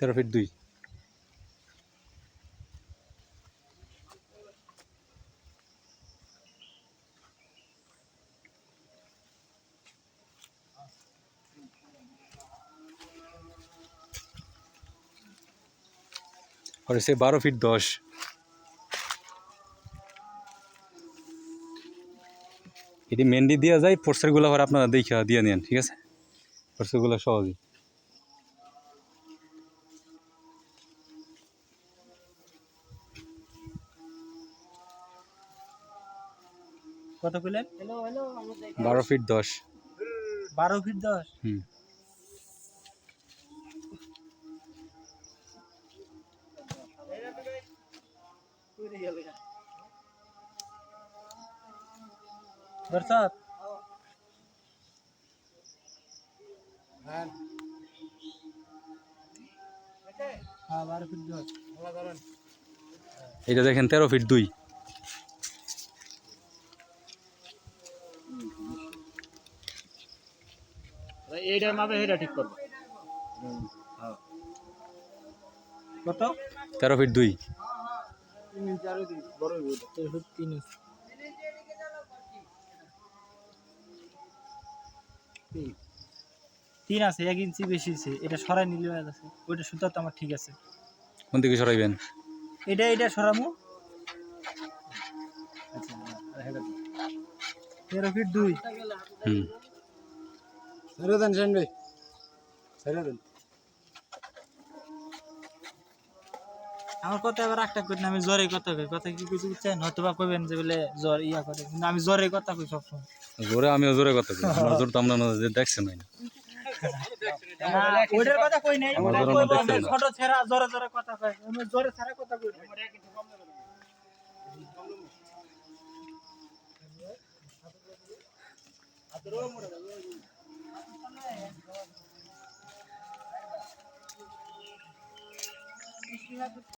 তেরো ফিট দুই। সে বারো ফিট দশ। এটি মেন্ডি দেওয়া যায় পোস্টারগুলো আবার আপনারা দেখে দিয়ে নেন, ঠিক আছে? পোস্টারগুলো সহজেই। কত কইলেন? বারো ফিট দশ। বারো ফিট দশ? হুম। হ্যাঁ। বারো ফিট দশ। এটা দেখেন তেরো ফিট দুই। এইটার মাপে এটা ঠিক করব। কত? তেরো ফিট দুই। বড় তিন আছে এক ইঞ্চি বেশি আছে এটা সরাই নিলে হয়ে গেছে ওইটা সুতা তো আমার ঠিক আছে। কোন দিকে সরাইবেন? এটা এটা সরামু। তেরো ফিট দুই হুম। ছেড়ে দেন সেন ভাই। ছেড়ে দেন। আমার কথা এবার একটা কই না আমি জ্বরে কথা কই। কথা কি কিছু বুঝছেন? হয়তো বা কইবেন যে বলে জ্বর ইয়া করে কিন্তু আমি জ্বরে কথা কই সবসময়। জোরে আমিও জোরে কথা কই। আমার তো আমরা দেখছেন না। ওইটার কথা কই নাই। ছোট ছেড়া জ্বরে জ্বরে কথা কই আমি জ্বরে ছাড়া কথা কই না। have a